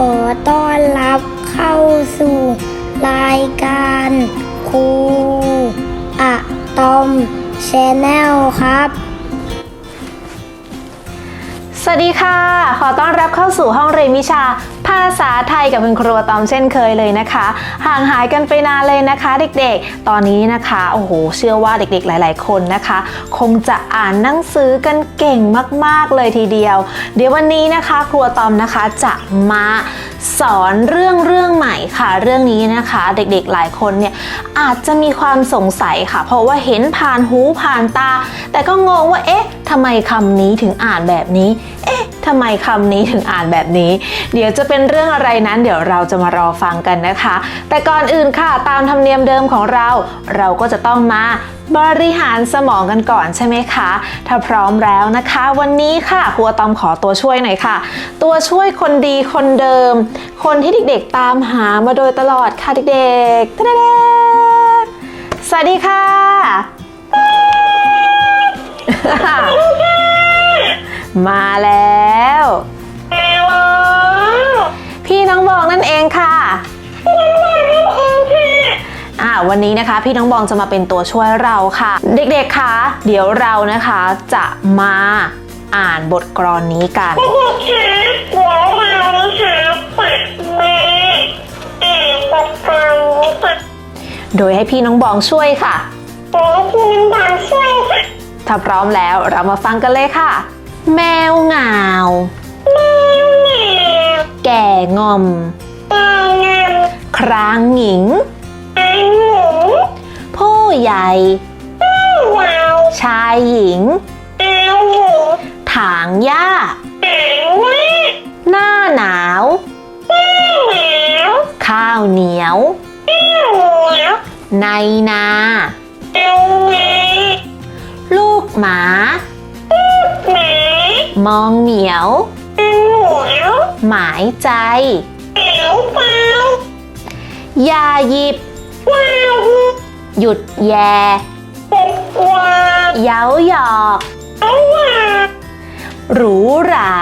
ขอต้อนรับเข้าสู่รายการครูอะตอมชแนลครับ สวัสดีค่ะ ขอต้อนรับเข้าสู่ห้องเรียนวิชา ภาษาไทยกับคุณครูตอมเช่นเคยเลยนะคะ ห่างหายกันไปนานเลยนะคะ เด็กๆ ตอนนี้นะคะโอ้โหเชื่อว่าเด็กๆหลาย ๆ คนนะคะ คงจะอ่านหนังสือกันเก่งมากๆเลยทีเดียว เดี๋ยววันนี้นะคะครูตอมนะคะจะมาสอนเรื่องเรื่องใหม่ค่ะ เรื่องนี้นะคะ เด็กๆหลายคนเนี่ยอาจจะมีความสงสัยค่ะ เพราะว่าเห็นผ่านหูผ่านตา แต่ก็งงว่าเอ๊ะทำไมคำนี้ถึงอ่านแบบนี้ เอ๊ะ ทำไมคำนี้ถึงอ่านแบบนี้ เดี๋ยวจะเป็นเรื่องอะไรนั้น เดี๋ยวเราจะมารอฟังกันนะคะ แต่ก่อนอื่นค่ะ ตามธรรมเนียมเดิมของเรา เราก็จะต้องมาบริหารสมองกันก่อนใช่ไหมคะ ถ้าพร้อมแล้วนะคะ วันนี้ค่ะครูอะตอมขอตัวช่วยหน่อยค่ะ ตัวช่วยคนดีคนเดิม คนที่เด็กๆตามหามาโดยตลอดค่ะเด็กๆตะเดๆสวัสดีค่ะ มาแล้ว พี่น้องบองนั่นเองค่ะอ่าวันนี้นะคะพี่น้องบองจะมาเป็นตัวช่วยเราค่ะ เด็กๆคะเดี๋ยวเรานะคะจะมาอ่านบทกลอนนี้กันเด็กๆคะเดี๋ยวเราะคะจะมาอ่านบทกลอนโดยให้พี่น้องบองช่วยค่ะเดี๋ยวให้พี่น้องบอลช่วยค่ะถ้าพร้อมแล้วเรามาฟังกันเลยค่ะ แมวเหงาแมวเหงาแก่งอมแก่งามครางหญิง ผู้ใหญ่ผู้ใหญ่ชายหญิงอาหญิง ถางหญ้าหางว่าหน้าหนาวหนาว ข้าวเหนียวเหนียวในนาเอาลูกหมา องเหมียวอันเหนียว หมายใจหาวเปล่าอย่าหยิบว้าวหยุดแยเด็กว่าเย้าหยอกเอาว่าหรูหรา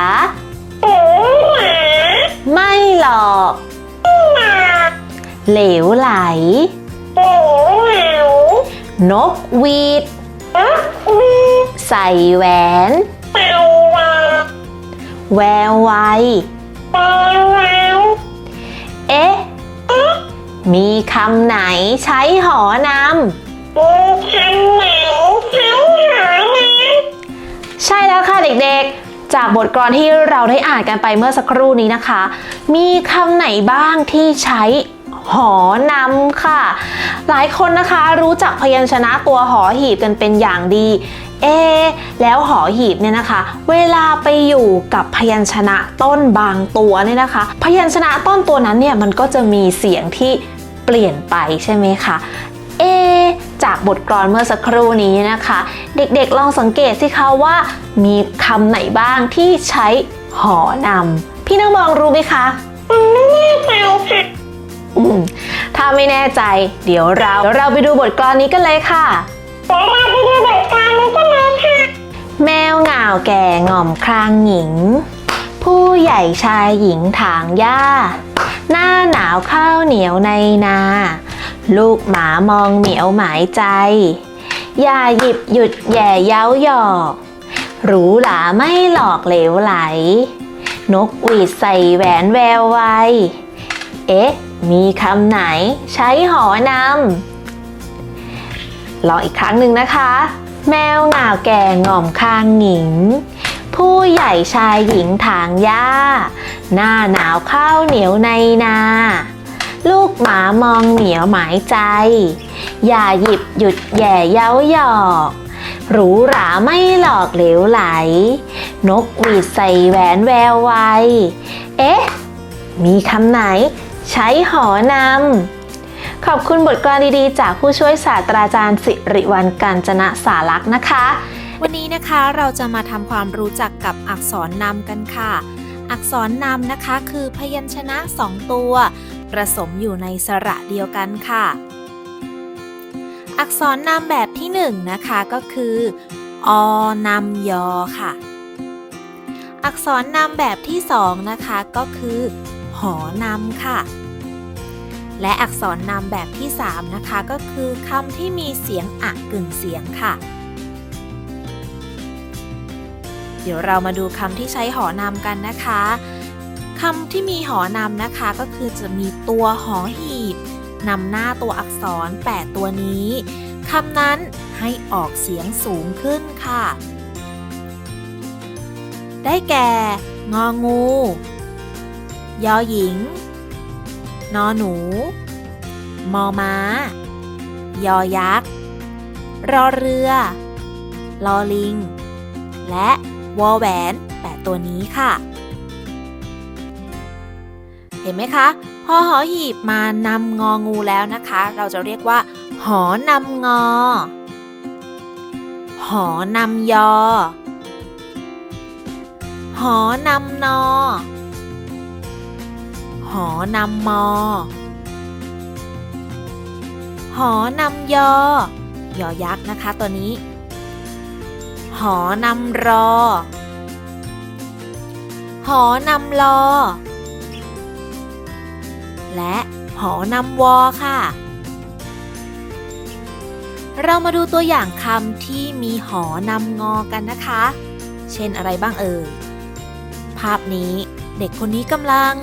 หนูหมาไม่หลอกหมาเหลวไหลหนูเหงานกหวีดนักวิ่งใส่แหวนไปว่า แววไวไปแล้วเอ๊ะเอ๊ะ มีคำไหนใช้หอนำมีคันไหนใช้หาไหมใช่แล้วค่ะเด็กๆ จากบทกลอนที่เราได้อ่านกันไปเมื่อสักครู่นี้นะคะ มีคำไหนบ้างที่ใช้ หอนำค่ะ หลายคนนะคะรู้จักพยัญชนะตัวหอหีบกันเป็นอย่างดี เอ แล้วหอหีบเนี่ยนะคะ เวลาไปอยู่กับพยัญชนะต้นบางตัวเนี่ยนะคะ พยัญชนะต้นตัวนั้นเนี่ยมันก็จะมีเสียงที่เปลี่ยนไปใช่ไหมคะเอจากบทกลอนเมื่อสักครู่นี้นะคะ เด็กๆลองสังเกตสิคะว่ามีคำไหนบ้างที่ใช้หอนำพี่น้องมองรู้ไหมคะมันไม่แน่ใจค่ะอืม ถ้าไม่แน่ใจ เดี๋ยวเราเดี๋ยวเราไปดูบทกลอนนี้กันเลยค่ะเดี๋ยวเราไปดูบทกลอนนี้กันเลยค่ะ แมวเหงาแก่ง่อมครางหญิง ผู้ใหญ่ชายหญิงถางหญ้า หน้าหนาวข้าวเหนียวในนา ลูกหมามองเหมียวหมายใจ อย่าหยิบหยุดแย่เย้าหยอกหรูหราไม่หลอกเหลวไหล นกหวีดใส่แหวนแววไว เอ๊ะ มีคำไหนใช้หอนำลองอีกครั้งหนึ่งนะคะ แมวเหงาแก่ง่อมคางหญิง ผู้ใหญ่ชายหญิงถางหญ้า หน้าหนาวข้าวเหนียวในนา ลูกหมามองเหมียวหมายใจ อย่าหยิบหยุดแย่เย้าหยอกหรูหราไม่หลอกเหลวไหล นกหวีดใส่แหวนแววไว เอ๊ะ มีคำไหน ใช้หอนำ ขอบคุณบทกลอนดีๆ จากผู้ช่วยศาสตราจารย์สิริวัลกัญจนะสาลักษ์นะคะ วันนี้นะคะเราจะมาทำความรู้จักกับอักษรนำกันค่ะ อักษรนำนะคะคือพยัญชนะสองตัวผสมอยู่ในสระเดียวกันค่ะ อักษรนำแบบที่หนึ่งนะคะก็คืออนำยอค่ะ อักษรนำแบบที่สองนะคะก็คือ อนำค่ะ และอักษรนำแบบที่ 3 นะคะ ก็คือคำที่มีเสียงอะกึ่งเสียงค่ะ เดี๋ยวเรามาดูคำที่ใช้หอนำกันนะคะคำที่มีหอนำนะคะก็คือจะมีตัวหอหีบนำหน้าตัวอักษร 8 ตัวนี้คำนั้นให้ออกเสียงสูงขึ้นค่ะ ได้แก่ งองู ยอหญิง นอหนู มอม้า ยอยักษ์ รอเรือ ลอลิง และวอแหวน8ตัวนี้ค่ะ เห็นไหมคะ พอหอหีบมานำงองูแล้วนะคะ เราจะเรียกว่า หอนำงอ หอนำยอ หอนำนอ หอนำมอ หอนำยอ ยอยักษ์นะคะตัวนี้ หอนำรอ หอนำลอ และหอนำวอค่ะ เรามาดูตัวอย่างคำที่มีหอนำงอกันนะคะ เช่นอะไรบ้างเอ่ย ภาพนี้เด็กคนนี้กำลัง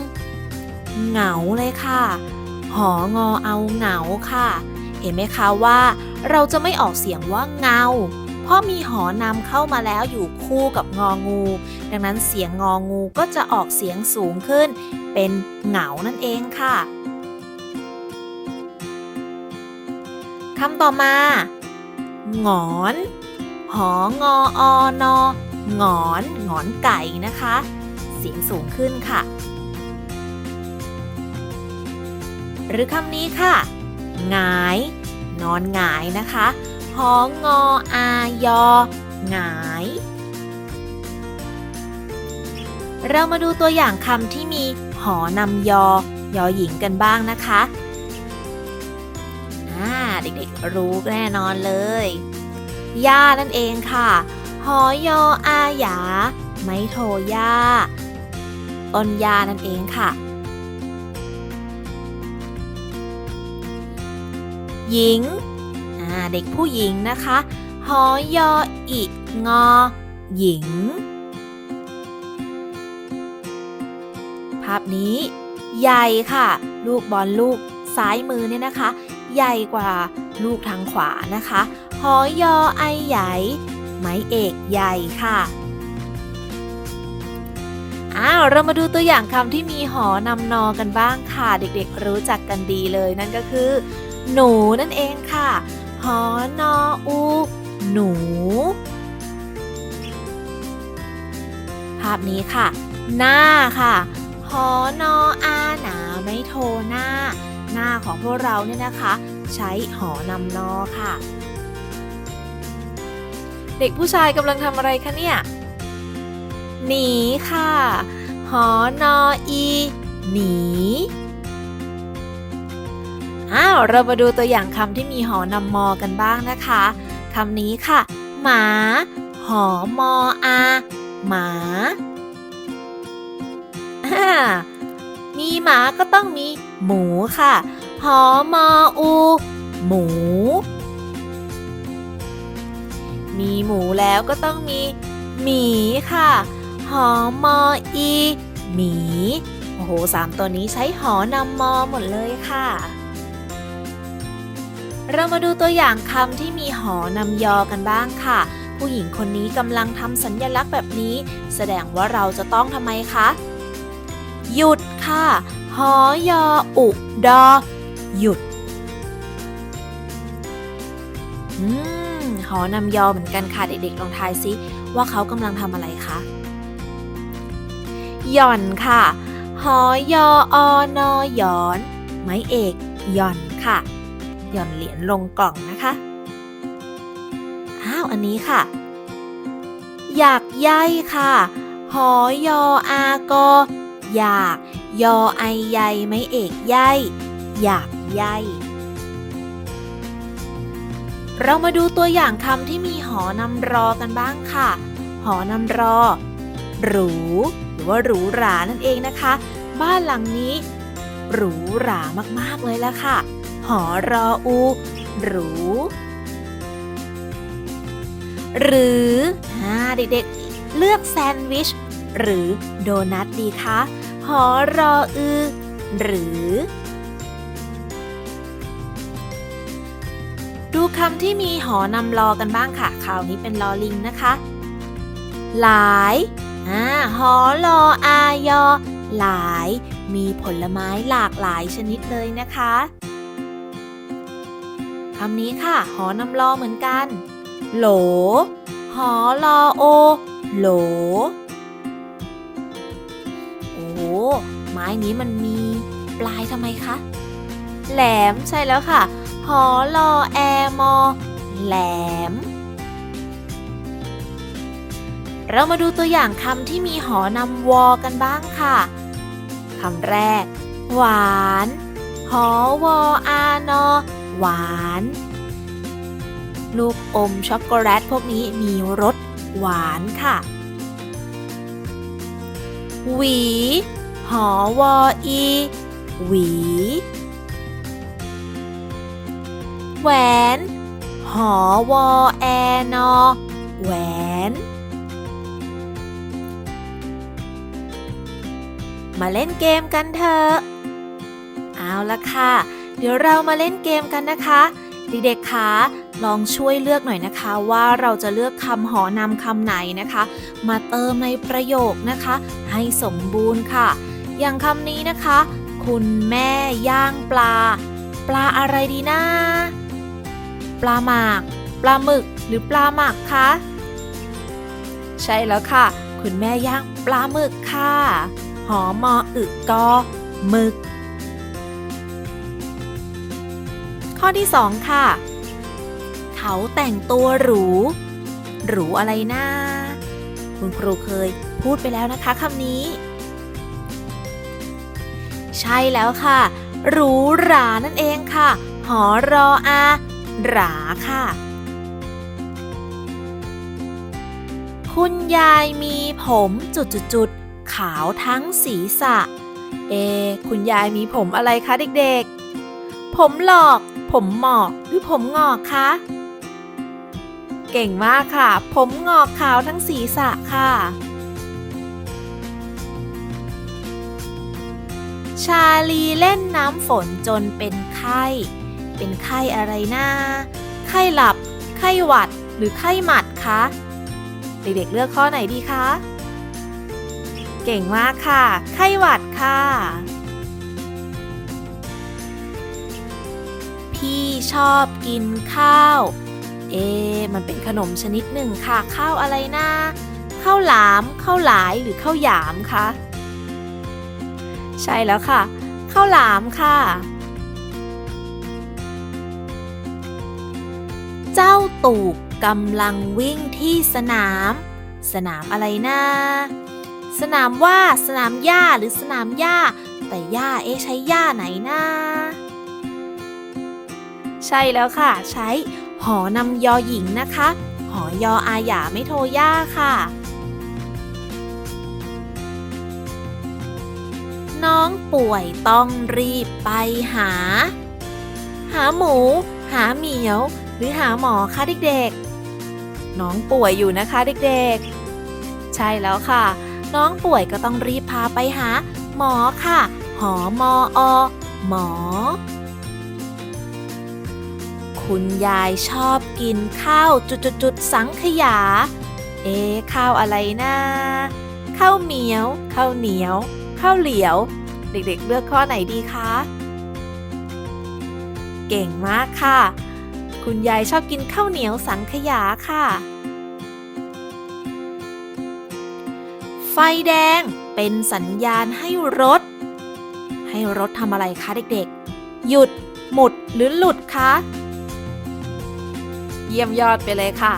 เหงาเลยค่ะ หองอเอาเหงาค่ะ เห็นไหมคะว่า เราจะไม่ออกเสียงว่าเงา เพราะมีหอนำเข้ามาแล้วอยู่คู่กับงองู ดังนั้นเสียงงองูก็จะออกเสียงสูงขึ้น เป็นเหงานั่นเองค่ะคำต่อมา หงอน หองออนอหงอน หงอนไก่นะคะ เสียงสูงขึ้นค่ะ หรือคำนี้ค่ะหงาย นอนหงายนะคะหองออายอหงาย เรามาดูตัวอย่างคำที่มีหอนำยอ ยอหญิงกันบ้างนะคะอ่าเด็กๆรู้แน่นอนเลย ย่านั่นเองค่ะ หอยออาหยา ไม้โทย่าต้นยานั่นเองค่ะ หญิง เด็กผู้หญิงนะคะ หอยออิงอ หญิง ภาพนี้ ใหญ่ค่ะ ลูกบอลลูกซ้ายมือเนี่ยนะคะ ใหญ่กว่าลูกทางขวานะคะ หอยอไอใหญ่ ไม้เอกใหญ่ค่ะอ้าวเรามาดูตัวอย่างคำที่มีหอนำนอกันบ้างค่ะ เด็กๆรู้จักกันดีเลยนั่นก็คือ หนูนั่นเองค่ะ หอนออู หนู ภาพนี้ค่ะ หน้าค่ะ หอนออาหนาไม่โทหน้า หน้าของพวกเราเนี่ยนะคะ ใช้หอนำนอค่ะ เด็กผู้ชายกำลังทำอะไรคะเนี่ย หนีค่ะ หอนออี หนี อ้าวเรามาดูตัวอย่างคำที่มีหอนำมอกันบ้างนะคะคำนี้ค่ะ หมา หอมออา หมาามีหมาก็ต้องมีหมูค่ะ หอมออู หมู มีหมูแล้วก็ต้องมีหมีค่ะ หอมออี หมี โอ้โหสามตัวนี้ใช้หอนำมอหมดเลยค่ะ เรามาดูตัวอย่างคำที่มีหอนำยอกันบ้างค่ะ ผู้หญิงคนนี้กำลังทำสัญญลักษณ์แบบนี้ แสดงว่าเราจะต้องทำไมคะ หยุดค่ะ หอยออุดอ หยุด อืม หอนำยอเหมือนกันค่ะ เด็กๆลองทายซิ ว่าเขากำลังทำอะไรคะหย่อนค่ะ หอยออนอหยอน ไม้เอกหย่อนค่ะ หย่อนเหรียญลงกล่องนะคะ อ้าว อันนี้ค่ะ อยากใยค่ะ หอยออากออยาก ยอไอใยไม้เอกใยอยากใยเรามาดูตัวอย่างคำที่มีหอนำรอกันบ้างค่ะ หอนำรอ หรู หรือว่าหรูหรานั่นเองนะคะบบ้านหลังนี้ หรูหรามากๆเลยละค่ะ หอรออู หรู หรืออ่าเด็กๆ เลือกแซนด์วิช หรือโดนัทดีคะหอรออือ หรือ ดูคำที่มีหอนำลอกันบ้างค่ะคราวนี้เป็นลอลิงนะคะ หลายอ่าหอลออายอ หลาย มีผลไม้หลากหลายชนิดเลยนะคะำนี้ค่ะ หอนำลอเหมือนกัน โหล หอลอโอ โหล โอ้ไม้นี้มันมีปลายทำไมคะ แหลมใช่แล้วค่ะ หอลอแอมอ แหลม เรามาดูตัวอย่างคำที่มีหอนำวอกันบ้างค่ะ คำแรก หวาน หอวออานอ หวาน ลูกอมช็อกโกแลตพวกนี้มีรสหวานค่ะ หวี หอวออี หวี แหวน หอวอแอนอ แหวนมาเล่นเกมกันเถอะ เอาละค่ะ เดี๋ยวเรามาเล่นเกมกันนะคะเด็กๆคะลองช่วยเลือกหน่อยนะคะว่าเราจะเลือกคำหอนำคำไหนนะคะ มาเติมในประโยคนะคะ ให้สมบูรณ์ค่ะ อย่างคำนี้นะคะ คุณแม่ย่างปลา ปลาอะไรดีนะ ปลาหมาก ปลาหมึกหรือปลาหมักคะใช่แล้วค่ะ คุณแม่ย่างปลาหมึกค่ะ หอมออึกกอหมึก ข้อที่สองค่ะ เขาแต่งตัวหรู หรูอะไรนะคุณครูเคยพูดไปแล้วนะคะคำนี้ ใช่แล้วค่ะ หรูหรานั่นเองค่ะ หอรออาหราค่ะ คุณยายมีผมจุดๆขาวทั้งศีรษะ เอ คุณยายมีผมอะไรคะเด็กๆ ผมหลอก ผมหมอกหรือผมงอกคะ เก่งมากค่ะ ผมงอกขาวทั้งศีรษะค่ะ ชาลีเล่นน้ำฝนจนเป็นไข้ เป็นไข้อะไรนะไข้หลับ ไข้หวัด หรือไข้หมัดคะ เด็กๆเลือกข้อไหนดีคะ เก่งมากค่ะ ไข้หวัดค่ะ ชอบกินข้าว เอะมันเป็นขนมชนิดหนึ่งค่ะ ข้าวอะไรนะข้าวหลามข้าวหลายหรือข้าวหยามคะใช่แล้วค่ะข้าวหลามค่ะ เจ้าตูบกำลังวิ่งที่สนาม สนามอะไรนะ สนามว่าสนามหญ้าหรือสนามหญ้า แต่หญ้าเอ๊ะใช้หญ้าไหนนะ ใช่แล้วค่ะ ใช้ หอนำยอหญิงนะคะ หอยออาหยาไม่โทย่าค่ะ น้องป่วยต้องรีบไปหา หาหมู หาเหมียว หรือหาหมอคะเด็กๆ น้องป่วยอยู่นะคะเด็กๆ ใช่แล้วค่ะ น้องป่วยก็ต้องรีบพาไปหา หมอค่ะ หอมออหมอ คุณยายชอบกินข้าวจุดๆสังขยา เอ๊ข้าวอะไรนะข้าวเหมียว ข้าวเหนียว ข้าวเหลียว เด็กๆ เลือกข้อไหนดีคะ เก่งมากค่ะ คุณยายชอบกินข้าวเหนียวสังขยาค่ะ ไฟแดงเป็นสัญญาณให้รถ ให้รถทำอะไรคะเด็กๆ หยุด หมุดหรือหลุดคะ เยี่ยมยอดไปเลยค่ะ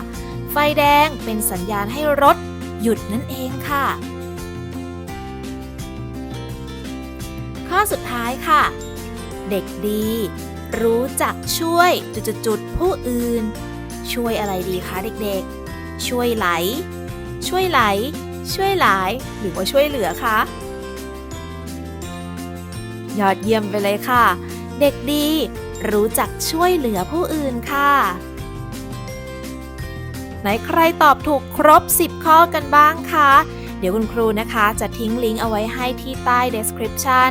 ไฟแดงเป็นสัญญาณให้รถ หยุดนั่นเองค่ะ ข้อสุดท้ายค่ะ เด็กดี รู้จักช่วยจุดๆผู้อื่น ช่วยอะไรดีคะเด็กๆ ช่วยไหล ช่วยไหล ช่วยหลาย หรือว่าช่วยเหลือคะยอดเยี่ยมไปเลยค่ะ เด็กดีรู้จักช่วยเหลือผู้อื่นค่ะ ไหนใครตอบถูกครบ 10 ข้อกันบ้างคะ เดี๋ยวคุณครูนะคะจะทิ้งลิงก์เอาไว้ให้ที่ใต้ description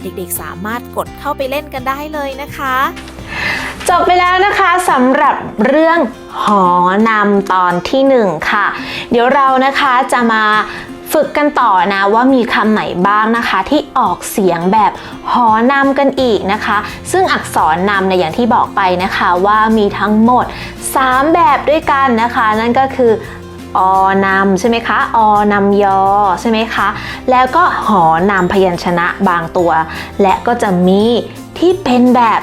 เด็กๆ สามารถกดเข้าไปเล่นกันได้เลยนะคะ จบไปแล้วนะคะสำหรับเรื่องหอนำตอนที่หนึ่งค่ะ เดี๋ยวเรานะคะจะมา ฝึกกันต่อนะว่ามีคำไหนบ้างนะคะ ที่ออกเสียงแบบหอนำกันอีกนะคะ ซึ่งอักษรนำในยอย่างที่บอกไปนะคะว่ามีทั้งหมด 3 แบบด้วยกันนะคะ นั่นก็คืออนำใช่ไหมคะ อนำยอใช่ไหมคะ แล้วก็หอนำพยัญชนะบางตัว และก็จะมีที่เป็นแบบ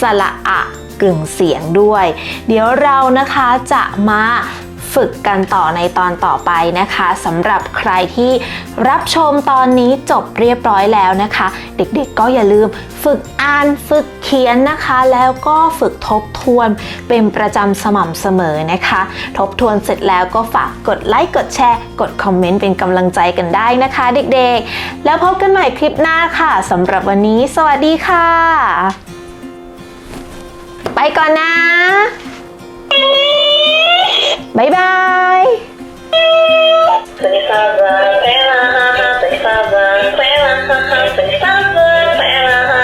สระอะกึ่งเสียงด้วย เดี๋ยวเรานะคะจะมา ฝึกกันต่อในตอนต่อไปนะคะสำหรับใครที่รับชมตอนนี้จบเรียบร้อยแล้วนะคะ เด็กๆก็อย่าลืมฝึกอ่านฝึกเขียนนะคะ แล้วก็ฝึกทบทวนเป็นประจำสม่ำเสมอนะคะ ทบทวนเสร็จแล้วก็ฝากกดไลค์กดแชร์ กดคอมเมนต์เป็นกำลังใจกันได้นะคะ เด็กๆ แล้วพบกันใหม่คลิปหน้าค่ะสำหรับวันนี้ สวัสดีค่ะ ไปก่อนนะ บ๊ายบายไป